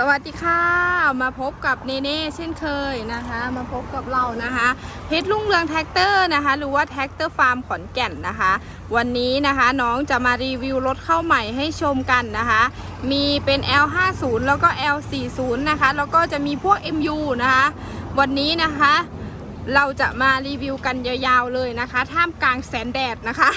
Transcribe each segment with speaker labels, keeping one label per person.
Speaker 1: สวัสดีค่ะ มาพบกับเนเน่เช่นเคยนะคะ มาพบกับเรานะคะเพชรลุ่งเรืองแท็กเตอร์นะคะ หรือว่าแท็กเตอร์ฟาร์มขอนแก่นนะคะ วันนี้นะคะน้องจะมารีวิวรถเข้าใหม่ให้ชมกันนะคะ มีเป็น L50 แล้วก็ L40 นะคะ แล้วก็จะมีพวก MU นะคะ วันนี้นะคะ เราจะมารีวิวกันยาวๆเลยนะคะ ท่ามกลางแสนแดดนะคะ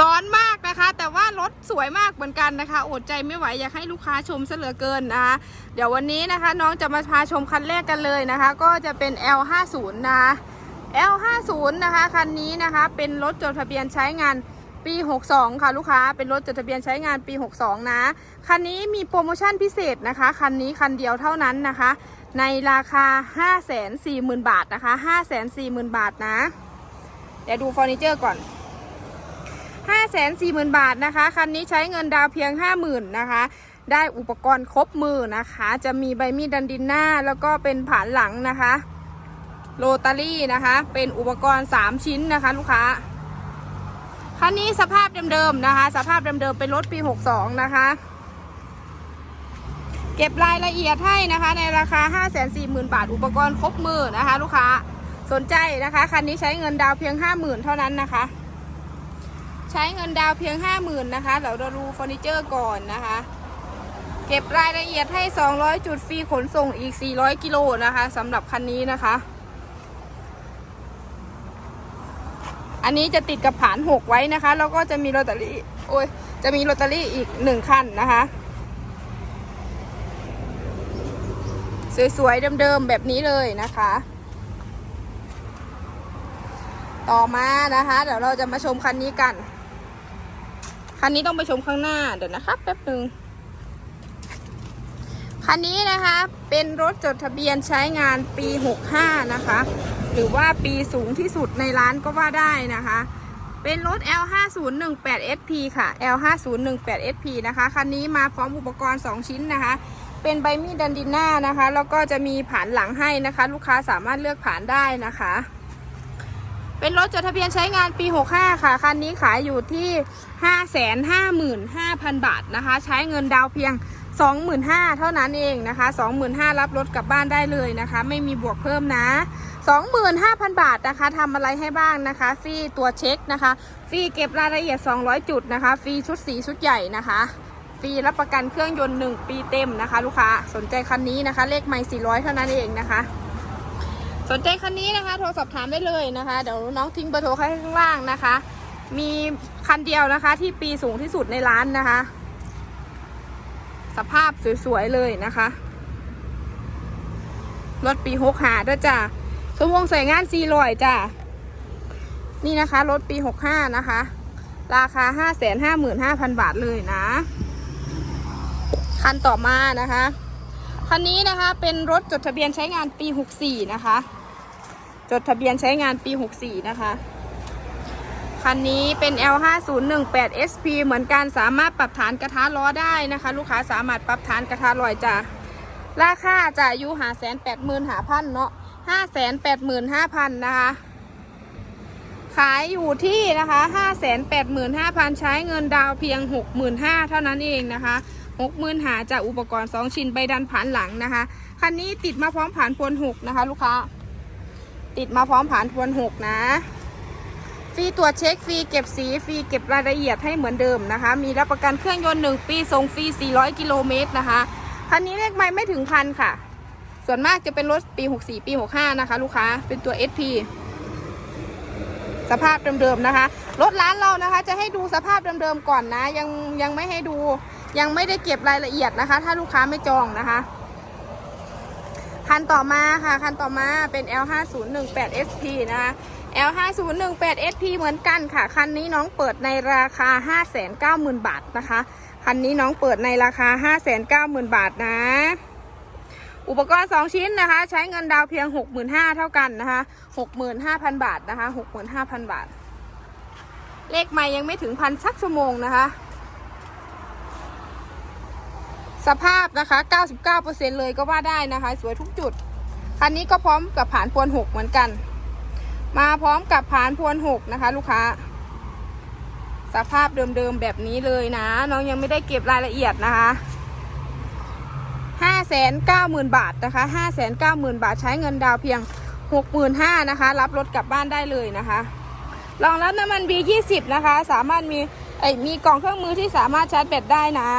Speaker 1: ร้อนมากนะคะ แต่ว่ารถสวยมากเหมือนกันนะคะ อดใจไม่ไหวอยากให้ลูกค้าชมซะเหลือเกินนะคะ เดี๋ยววันนี้นะคะ น้องจะมาพาชมคันแรกกันเลยนะคะ ก็จะเป็น L50 นะคะ L50 นะคะคันนี้นะคะเป็นรถจดทะเบียนใช้งานปี 62 ค่ะลูกค้า เป็นรถจดทะเบียนใช้งานปี 62 นะ คันนี้มีโปรโมชั่นพิเศษนะคะ คันนี้คันเดียวเท่านั้นนะคะ ในราคา 540,000 บาทนะคะ 540,000 บาทนะ เดี๋ยวดูเฟอร์นิเจอร์ก่อน 540,000 บาทนะคะ คันนี้ใช้เงินดาวเพียง 50,000นะคะ ได้อุปกรณ์ครบมือนะคะ จะมีใบมีดดันดินหน้า แล้วก็เป็นผานหลังนะคะ โรตารี่นะคะ เป็นอุปกรณ์ 3 ชิ้นนะคะ ลูกค้า คันนี้สภาพเดิมๆนะคะ สภาพเดิมๆเป็นรถปี 62 นะคะ เก็บรายละเอียดให้นะคะ ในราคา 540,000 บาท อุปกรณ์ครบมือนะคะ ลูกค้าสนใจนะคะคันนี้ใช้เงินดาวเพียง 50,000 เท่านั้นนะคะ ใช้เงินดาวเพียง 50,000นะคะเดี๋ยวเราดูเฟอร์นิเจอร์ก่อนนะคะ เก็บรายละเอียดให้ 200 จุดฟรีขนส่งอีก 400 กิโลนะคะสำหรับคันนี้นะคะ อันนี้จะติดกับผาน 6 ไว้นะคะ แล้วก็จะมีลอตเตอรี่โอ้ยจะมีลอตเตอรี่อีก 1 คันนะคะ สวยๆเดิมๆแบบนี้เลยนะคะ ต่อมานะคะ เดี๋ยวเราจะมาชมคันนี้กัน คันนี้ต้องไปชมข้างหน้าเดี๋ยวนะครับแป๊บหนึ่งคันนี้นะคะเป็นรถจดทะเบียนใช้งานปี 65 นะคะ หรือว่าปีสูงที่สุดในร้านก็ว่าได้นะคะ เป็นรถ L5018SP ค่ะ L5018SP นะคะ คันนี้มาพร้อมอุปกรณ์ 2 ชิ้นนะคะ เป็นใบมีดดันดินหน้านะคะ แล้วก็จะมีผานหลังให้นะคะ ลูกค้าสามารถเลือกผานได้นะคะ เป็นรถจดทะเบียนใช้งานปี 65 ค่ะ คันนี้ขายอยู่ที่ 555,000 บาทนะคะ ใช้เงินดาวเพียง 25,000 เท่านั้นเองนะคะ 25,000 รับรถกลับบ้านได้เลยนะคะ ไม่มีบวกเพิ่มนะ25,000 บาทนะคะทำอะไรให้บ้างนะคะ ฟรีตัวเช็คนะคะ ฟรีเก็บรายละเอียด 200 จุดนะคะ ฟรีชุดสีชุดใหญ่นะคะ ฟรีรับประกันเครื่องยนต์ 1 ปีเต็มนะคะ ลูกค้าสนใจคันนี้นะคะ เลขไม่400 เท่านั้นเองนะคะ สนใจคันนี้นะคะ โทรสอบถามได้เลยนะคะ เดี๋ยวน้องทิ้งเบอร์โทรให้ข้างล่างนะคะ มีคันเดียวนะคะ ที่ปีสูงที่สุดในร้านนะคะ สภาพสวยๆเลยนะคะรถปีหกหาด้วยจ้ะสมวงใส่งานซีลอยจ้ะนี่นะคะรถปีหกห้านะคะ ราคาห้าแสนห้าหมื่นห้าพันบาทเลยนะ คันต่อมานะคะ คันนี้นะคะเป็นรถจดทะเบียนใช้งานปี 64 นะคะ จดทะเบียนใช้งานปี 64 นะคะ คันนี้เป็น L5018 SP เหมือนกันสามารถปรับฐานกระทะล้อได้นะคะ ลูกค้าสามารถปรับฐานกระทะลอยจ้ะราคาจะอยู่หาแสนแปดหมื่นหาพันเนาะห้าแสนแปดหมื่นห้าพันนะคะ ขายอยู่ที่นะคะห้าแสนแปดหมื่นห้าพันใช้เงินดาวเพียงหกหมื่นห้าเท่านั้นเองนะคะ หกหมื่นหาจากอุปกรณ์สองชิ้นใบดันผ่านหลังนะคะ คันนี้ติดมาพร้อมผ่านพวนหกนะคะ ลูกค้า ติดมาพร้อมผ่านพวนหกนะฟรีตรวจเช็คฟรีเก็บสีฟรีเก็บรายละเอียดให้เหมือนเดิมนะคะ มีรับประกันเครื่องยนต์ 1 ปีส่งฟรี 400 กิโลเมตรนะคะ คันนี้เลขไม่ไม่ถึงพันค่ะ ส่วนมากจะเป็นรถปี 64 ปี 65 นะคะ ลูกค้าเป็นตัว SP สภาพเดิมๆนะคะ รถร้านเรานะคะ จะให้ดูสภาพเดิมๆก่อนนะ ยังยังไม่ให้ดู ยังไม่ได้เก็บรายละเอียดนะคะ ถ้าลูกค้าไม่จองนะคะ คันต่อมาค่ะ คันต่อมาเป็น L5018 SP นะคะ L5018 SP เหมือนกันค่ะ คันนี้น้องเปิดในราคา 590,000 บาทนะคะ คันนี้น้องเปิดในราคา 590,000 บาทนะ อุปกรณ์ 2 ชิ้นนะคะ ใช้เงินดาวเพียง 65,000เท่ากันนะคะ 65,000 บาทนะคะ 65,000 บาท เลขไม่ยังไม่ถึงพันสักชั่วโมงนะคะ สภาพนะคะ 99%เลยก็ว่าได้นะคะ สวยทุกจุด คันนี้ก็พร้อมกับผานพวน6เหมือนกัน มาพร้อมกับผานพวนหกนะคะ ลูกค้า สภาพเดิมๆแบบนี้เลยนะ น้องยังไม่ได้เก็บรายละเอียดนะคะ590,000 บาทนะคะ590,000 บาทใช้เงินดาวเพียง 65,000นะคะ รับรถกลับบ้านได้เลยนะคะรองรับน้ำมัน B20 นะคะ สามารถมีเอ้ยมีกล่องเครื่องมือที่สามารถชาร์จแบตได้นะ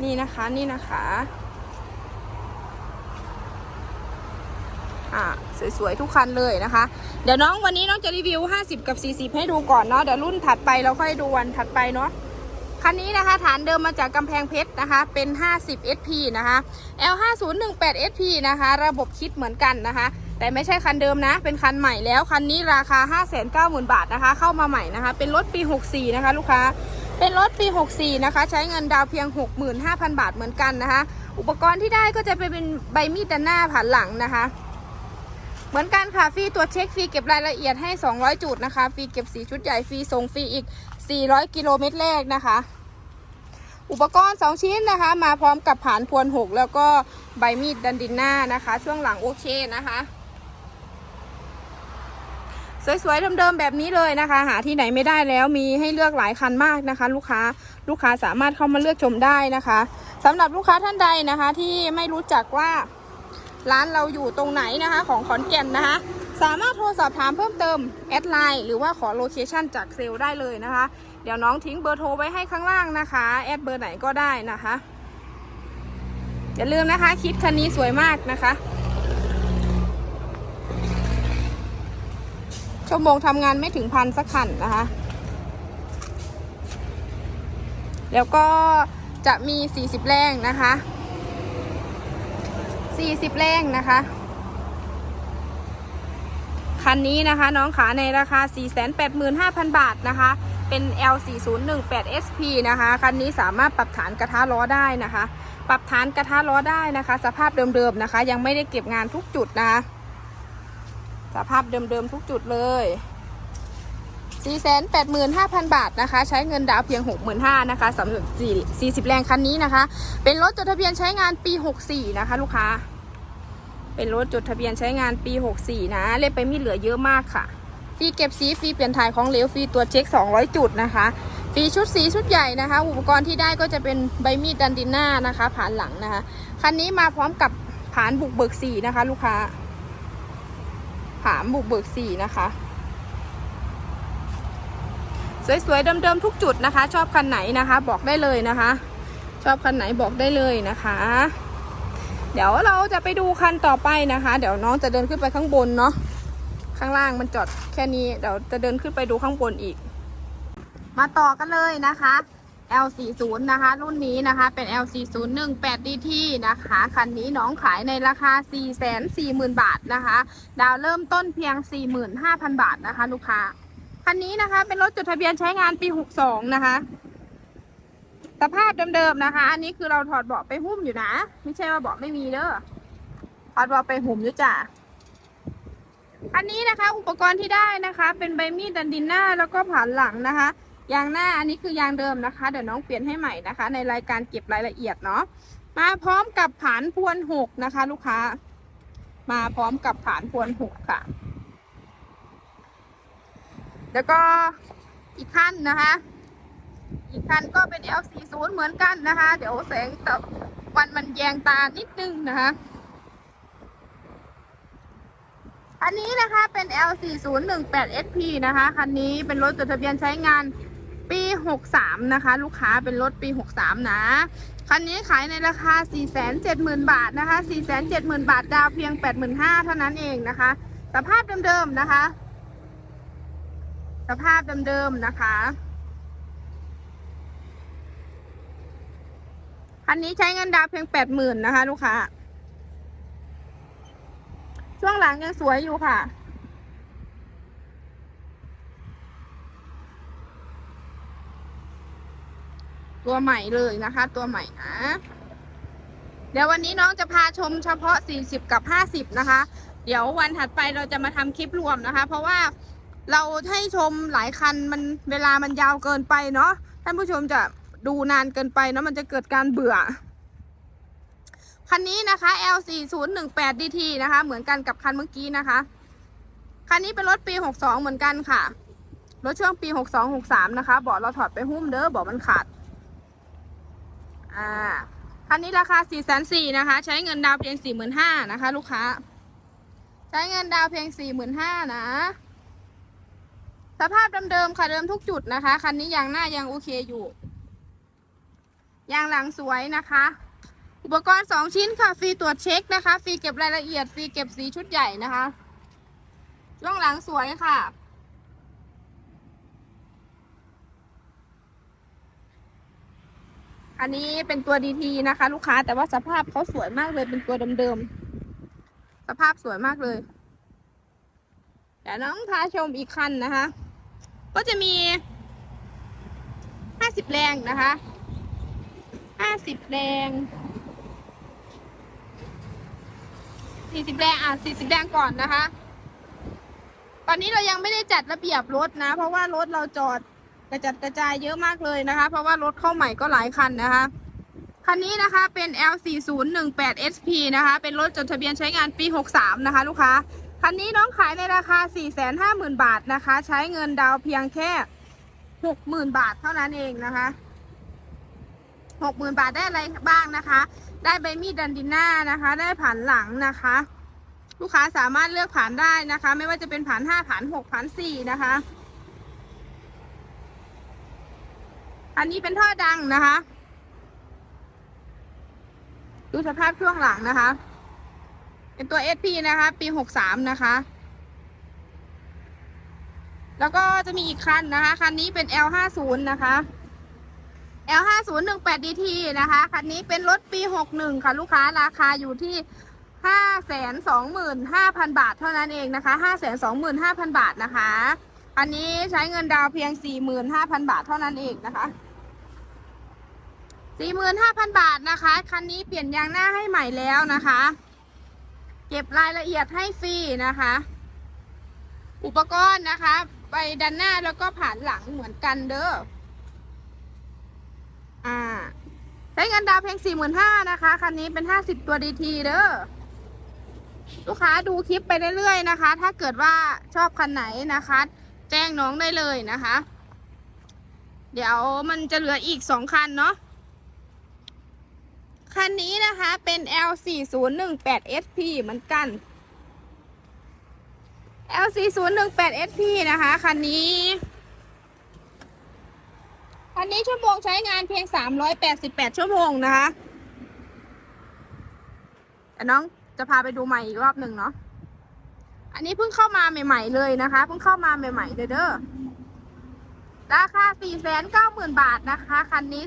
Speaker 1: นี่นะคะนี่นะคะ อ่าสวยๆทุกคันเลยนะคะ เดี๋ยวน้องวันนี้น้องจะรีวิว 50 กับ 40 ให้ดูก่อนเนาะเดี๋ยวรุ่นถัดไปเราค่อยดูวันถัดไปเนาะคันนี้นะคะฐานเดิมมาจากกำแพงเพชรนะคะ เป็น 50 SP นะคะ L5018 SP นะคะ ระบบคิดเหมือนกันนะคะ แต่ไม่ใช่คันเดิมนะ เป็นคันใหม่แล้ว คันนี้ราคา 590,000 บาทนะคะ เข้ามาใหม่นะคะ เป็นรถปี 64 นะคะ ลูกค้า เป็นรถปี 64 นะคะ ใช้เงินดาวเพียง 65,000 บาทเหมือนกันนะคะ อุปกรณ์ที่ได้ก็จะเป็นใบมีดด้านหน้าผ่านหลังนะคะ เหมือนกันค่ะฟรีตรวจเช็คฟรีเก็บรายละเอียดให้ 200 จุดนะคะฟรีเก็บสีชุดใหญ่ฟรีส่งฟรีอีก 400 กิโลเมตรแรกนะคะอุปกรณ์ 2 ชิ้นนะคะ มาพร้อมกับผานพวน6แล้วก็ใบมีดดันดินหน้านะคะ ช่วงหลังโอเคนะคะ สวยๆเดิมๆแบบนี้เลยนะคะ หาที่ไหนไม่ได้แล้วมีให้เลือกหลายคันมากนะคะ ลูกค้าลูกค้าสามารถเข้ามาเลือกชมได้นะคะสำหรับลูกค้าท่านใดนะคะ ที่ไม่รู้จักว่าร้านเราอยู่ตรงไหนนะคะ ของขอนแก่นนะคะ สามารถโทรสอบถามเพิ่มเติมแอดไลน์หรือว่าขอโลเคชันจากเซลได้เลยนะคะ เดี๋ยวน้องทิ้งเบอร์โทรไว้ให้ข้างล่างนะคะแอดเบอร์ไหนก็ได้นะคะอย่าลืมนะคะคิดคันนี้สวยมากนะคะ ชั่วโมงทำงานไม่ถึงพันสักคันนะคะ แล้วก็จะมี 40 แรงนะคะ 40 แรงนะคะ คันนี้นะคะน้องขาในราคา 485,000 บาทนะคะ เป็น L4018SP นะคะ คันนี้สามารถปรับฐานกระทะล้อได้นะคะ ปรับฐานกระทะล้อได้นะคะ สภาพเดิมๆนะคะ ยังไม่ได้เก็บงานทุกจุดนะคะ สภาพเดิมๆทุกจุดเลย 485,000 บาทนะคะ ใช้เงินดาวเพียง 65,000นะคะสำหรับ40 แรงคันนี้นะคะ เป็นรถจดทะเบียนใช้งานปี 64 นะคะ ลูกค้า เป็นรถจดทะเบียนใช้งานปี 64 นะ เล่ไปมีเหลือเยอะมากค่ะฟรีเก็บสีฟรีเปลี่ยนถ่ายของเหลวฟรีตรวจเช็ค 200 จุดนะคะฟรีชุดสีชุดใหญ่นะคะ อุปกรณ์ที่ได้ก็จะเป็นใบมีดดันดินหน้านะคะ ผ่านหลังนะคะ คันนี้มาพร้อมกับผานบุกเบิกสีนะคะ ลูกค้า ผานบุกเบิกสีนะคะ สวยๆ เดิมๆ ทุกจุดนะคะ ชอบคันไหนนะคะ บอกได้เลยนะคะ ชอบคันไหนบอกได้เลยนะคะ เดี๋ยวเราจะไปดูคันต่อไปนะคะ เดี๋ยวน้องจะเดินขึ้นไปข้างบนเนาะข้างล่างมันจอดแค่นี้ เดี๋ยวจะเดินขึ้นไปดูข้างบนอีก มาต่อกันเลยนะคะ L40 นะคะ รุ่นนี้นะคะ เป็น L4018 DT นะคะ คันนี้น้องขายในราคา 440,000 บาทนะคะ ดาวเริ่มต้นเพียง 45,000 บาทนะคะ ลูกค้า คันนี้นะคะ เป็นรถจดทะเบียนใช้งานปี 62 นะคะ สภาพเดิมๆนะคะ อันนี้คือเราถอดเบาะไปหุ้มอยู่นะ ไม่ใช่ว่าเบาะไม่มีเด้อ ถอดเบาะไปหุ้มอยู่จ้ะอันนี้นะคะอุปกรณ์ที่ได้นะคะ เป็นใบมีดดันดินหน้าแล้วก็ผ่านหลังนะคะ ยางหน้าอันนี้คือยางเดิมนะคะ เดี๋ยวน้องเปลี่ยนให้ใหม่นะคะ ในรายการเก็บรายละเอียดเนาะมาพร้อมกับผานพวนหกนะคะ ลูกค้า มาพร้อมกับผานพวนหกค่ะ แล้วก็อีกขั้นนะคะ อีกคันก็เป็น L40 เหมือนกันนะคะ เดี๋ยวแสงตะวันมันแยงตานิดนึงนะคะอันนี้นะคะเป็น L4018SP นะคะ คันนี้เป็นรถจดทะเบียนใช้งาน ปี 63 นะคะ ลูกค้าเป็นรถปี 63 นะ คันนี้ขายในราคา 470,000 บาทนะคะ 470,000 บาทดาวเพียง 85,000 เท่านั้นเองนะคะ สภาพเดิมๆนะคะ สภาพเดิมๆนะคะคันนี้ใช้เงินดาวเพียง 80,000 นะคะ ลูกค้า ช่วงหลังยังสวยอยู่ค่ะ ตัวใหม่เลยนะคะ ตัวใหม่นะเดี๋ยววันนี้น้องจะพาชมเฉพาะ 40 กับ 50 นะคะ เดี๋ยววันถัดไปเราจะมาทำคลิปรวมนะคะ เพราะว่าเราให้ชมหลายคันมันเวลามันยาวเกินไปเนาะท่านผู้ชมจะดูนานเกินไปเนาะมันจะเกิดการเบื่อ คันนี้นะคะ L4018 DT นะคะ เหมือนกันกับคันเมื่อกี้นะคะ คันนี้เป็นรถปี 62 เหมือนกันค่ะ รถช่วงปี 62 63 นะคะ เบาะเราถอดไปหุ้มเด้อเบาะมันขาด อ่าคันนี้ราคา4ี่แสนสี่นะคะ ใช้เงินดาวเพียงสี่หมื่นห้านะคะ ลูกค้า ใช้เงินดาวเพียงสี่หมื่นห้านะ สภาพเดิมๆค่ะเดิมทุกจุดนะคะ คันนี้ยางหน้ายังโอเคอยู่ยางหลังสวยนะคะ อุปกรณ์สองชิ้นค่ะ ฟรีตรวจเช็คนะคะ ฟรีเก็บรายละเอียด ฟรีเก็บสีชุดใหญ่นะคะ ช่วงหลังสวยค่ะ อันนี้เป็นตัวดีทีนะคะ ลูกค้าแต่ว่าสภาพเขาสวยมากเลยเป็นตัวเดิมๆสภาพสวยมากเลยเดี๋ยวน้องพาชมอีกคันนะคะ ก็จะมีห้าสิบแรงนะคะห้าสิบแรงสี่สิบแรงอะสี่สิบแรงก่อนนะคะ ตอนนี้เรายังไม่ได้จัดระเบียบรถนะ เพราะว่ารถเราจอด กระจัดกระจายเยอะมากเลยนะคะ เพราะว่ารถเข้าใหม่ก็หลายคันนะคะ คันนี้นะคะเป็น L4018 SP นะคะ เป็นรถจดทะเบียนใช้งานปี 63 นะคะ ลูกค้า คันนี้น้องขายในราคา 450,000 บาทนะคะ ใช้เงินดาวเพียงแค่ 60,000 บาทเท่านั้นเองนะคะ60,000 บาทได้อะไรบ้างนะคะ ได้ใบมีดดันดิน่านะคะ ได้ผ่านหลังนะคะ ลูกค้าสามารถเลือกผ่านได้นะคะ ไม่ว่าจะเป็นผ่าน5ผ่าน6ผ่าน4นะคะ อันนี้เป็นท่อดังนะคะ ดูสภาพช่วงหลังนะคะ เป็นตัว SP นะคะ ปี 63 นะคะ แล้วก็จะมีอีกคันนะคะ คันนี้เป็น L50 นะคะ L50 18DT นะคะ คันนี้เป็นรถปี 61 ค่ะ ลูกค้าราคาอยู่ที่525,000 บาทเท่านั้นเองนะคะ 525,000 บาทนะคะ อันนี้ใช้เงินดาวเพียง 45,000 บาทเท่านั้นเองนะคะ 45,000 บาทนะคะ คันนี้เปลี่ยนยางหน้าให้ใหม่แล้วนะคะ เก็บรายละเอียดให้ฟรีนะคะ อุปกรณ์นะคะ ไปด้านหน้าแล้วก็ผ่านหลังเหมือนกันเด้อ อ่า ใช้เงินดาวเพียง 45,000นะคะ คันนี้เป็น 50 ตัวดีทีเด้อลูกค้าดูคลิปไปเรื่อยๆนะคะ ถ้าเกิดว่าชอบคันไหนนะคะ แจ้งน้องได้เลยนะคะ เดี๋ยวมันจะเหลืออีกสองคันเนาะคันนี้นะคะเป็น L4018SP เหมือนกัน L4018SP นะคะ คันนี้คันนี้ชั่วโมงใช้งานเพียง 388 ชั่วโมงนะคะแต่น้องจะพาไปดูใหม่อีกรอบหนึ่งเนาะ นนี้เพิ่งเข้ามาใหม่ ๆ เลยนะคะ เพิ่งเข้ามาใหม่ ๆเลยเด้อราคา 490,000 บาทนะคะ คันนี้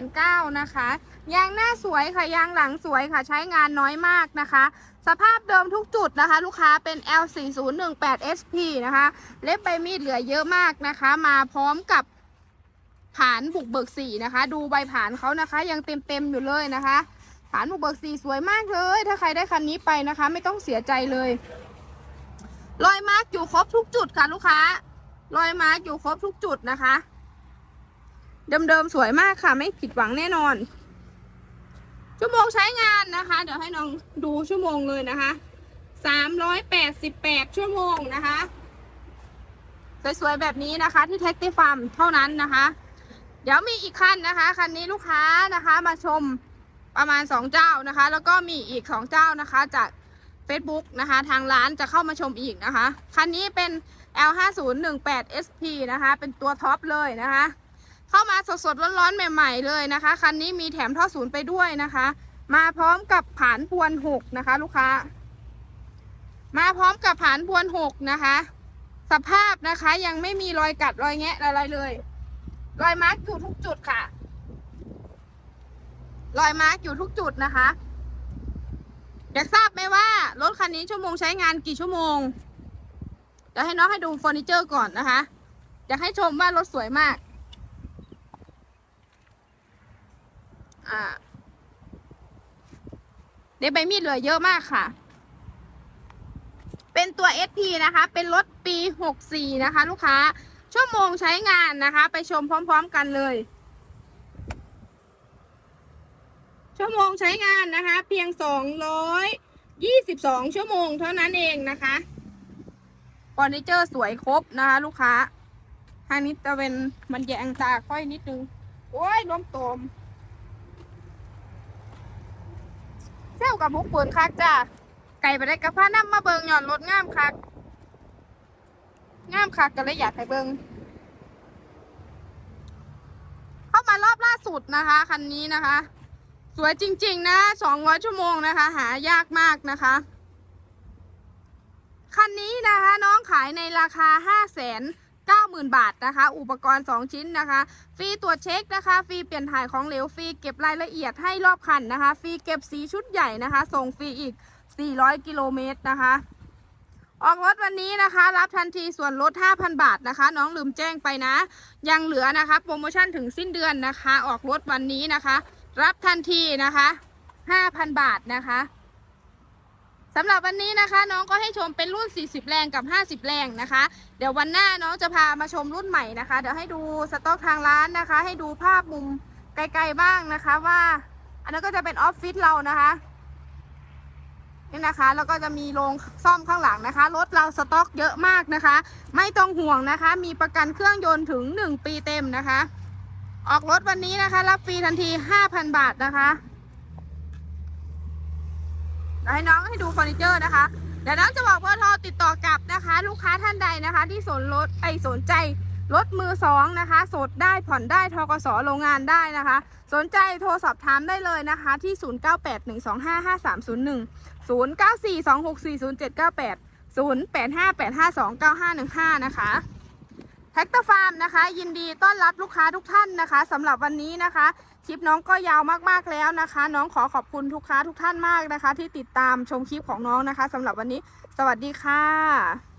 Speaker 1: 409,000นะคะ ยางหน้าสวยค่ะ ยางหลังสวยค่ะ ใช้งานน้อยมากนะคะ สภาพเดิมทุกจุดนะคะ ลูกค้าเป็น L4018SP นะคะ เล็บใบมีดเหลือเยอะมากนะคะ มาพร้อมกับผานบุกเบิกสีนะคะ ดูใบผานเขานะคะ ยังเต็มๆอยู่เลยนะคะ ผานบุกเบิกสีสวยมากเลย ถ้าใครได้คันนี้ไปนะคะ ไม่ต้องเสียใจเลย รอยมาร์กอยู่ครบทุกจุดค่ะลูกค้ารอยมาร์กอยู่ครบทุกจุดนะคะ เดิมๆสวยมากค่ะ ไม่ผิดหวังแน่นอน ชั่วโมงใช้งานนะคะ เดี๋ยวให้น้องดูชั่วโมงเลยนะคะสามร้อยแปดสิบแปดชั่วโมงนะคะสวยๆแบบนี้นะคะ ที่เทคติฟาร์มเท่านั้นนะคะ เดี๋ยวมีอีกคันนะคะคันนี้ลูกค้านะคะมาชมประมาณสองเจ้านะคะ แล้วก็มีอีกสองเจ้านะคะจาก Facebook นะคะ ทางร้านจะเข้ามาชมอีกนะคะ คันนี้เป็น L5018SP นะคะ เป็นตัวท็อปเลยนะคะ เข้ามาสดๆร้อนๆใหม่ ๆ เลยนะคะ คันนี้มีแถมท่อศูนย์ไปด้วยนะคะ มาพร้อมกับผานพวนหกนะคะ ลูกค้า มาพร้อมกับผานพวนหกนะคะ สภาพนะคะยังไม่มีรอยกัดรอยแงะอะไรเลยรอยมาร์กอยู่ทุกจุดค่ะ รอยมาร์กอยู่ทุกจุดนะคะ อยากทราบไหมว่ารถคันนี้ชั่วโมงใช้งานกี่ชั่วโมงเดี๋ยวให้น้องให้ดูเฟอร์นิเจอร์ก่อนนะคะ อยากให้ชมว่ารถสวยมาก อ่าเดี๋ยวใบมีดเหลือเยอะมากค่ะ เป็นตัว SP นะคะ เป็นรถปี 64 นะคะ ลูกค้า ชั่วโมงใช้งานนะคะ ไปชมพร้อม ๆ กันเลย ชั่วโมงใช้งานนะคะ เพียง 222 ชั่วโมงเท่านั้นเองนะคะเฟอร์นิเจอร์สวยครบนะคะ ลูกค้าทางนี้จะเป็นมันแยงตาค่อยนิดนึง โอ้ยล้มตมวกับบุกปืนคักจ้าไก่ไปได้กับผ้าน้ำมาเบิงหย่อนรถงามคักงามคักก็เลยอยากให้เบิงเข้ามารอบล่าสุดนะคะ คันนี้นะคะ สวยจริง ๆ นะ200ชั่วโมงนะคะ หายากมากนะคะ คันนี้นะคะน้องขายในราคา5 9 0 0 0 0 บาทนะคะ อุปกรณ์ 2 ชิ้นนะคะ ฟรีตรวจเช็คนะคะ ฟรีเปลี่ยนถ่ายของเหลว ฟรีเก็บรายละเอียดให้รอบคันนะคะ ฟรีเก็บสีชุดใหญ่นะคะ ส่งฟรีอีก 400 กิโลเมตรนะคะ ออกรถวันนี้นะคะ รับทันทีส่วนลด 5,000 บาทนะคะ น้องลืมแจ้งไปนะ ยังเหลือนะคะ โปรโมชั่นถึงสิ้นเดือนนะคะ ออกรถวันนี้นะคะ รับทันทีนะคะ5,000บาทนะคะสำหรับวันนี้นะคะ น้องก็ให้ชมเป็นรุ่น 40 แรงกับ 50 แรงนะคะ เดี๋ยววันหน้าน้องจะพามาชมรุ่นใหม่นะคะ เดี๋ยวให้ดูสต็อกทางร้านนะคะ ให้ดูภาพมุมไกลๆบ้างนะคะว่า อันนั้นก็จะเป็นออฟฟิศเรานะคะนี่นะคะแล้วก็จะมีโรงซ่อมข้างหลังนะคะรถเราสต็อกเยอะมากนะคะ ไม่ต้องห่วงนะคะ มีประกันเครื่องยนต์ถึง 1 ปีเต็มนะคะ ออกรถวันนี้นะคะ รับฟรีทันที 5,000 บาทนะคะเดี๋ยวให้น้องให้ดูเฟอร์นิเจอร์นะคะ เดี๋ยวน้องจะบอกเบอร์โทรติดต่อกลับนะคะ ลูกค้าท่านใดนะคะ ที่สนรถไอสนใจรถมือสองนะคะ สดได้ผ่อนได้ทกสโรงงานได้นะคะ สนใจโทรสอบถามได้เลยนะคะ ที่ 0981255301 0942640798 0858529515 นะคะ แท็กเตอร์ฟาร์มนะคะ ยินดีต้อนรับลูกค้าทุกท่านนะคะสำหรับวันนี้นะคะคลิปน้องก็ยาวมากๆแล้วนะคะ น้องขอขอบคุณทุกค้าทุกท่านมากนะคะ ที่ติดตามชมคลิปของน้องนะคะสำหรับวันนี้ สวัสดีค่ะ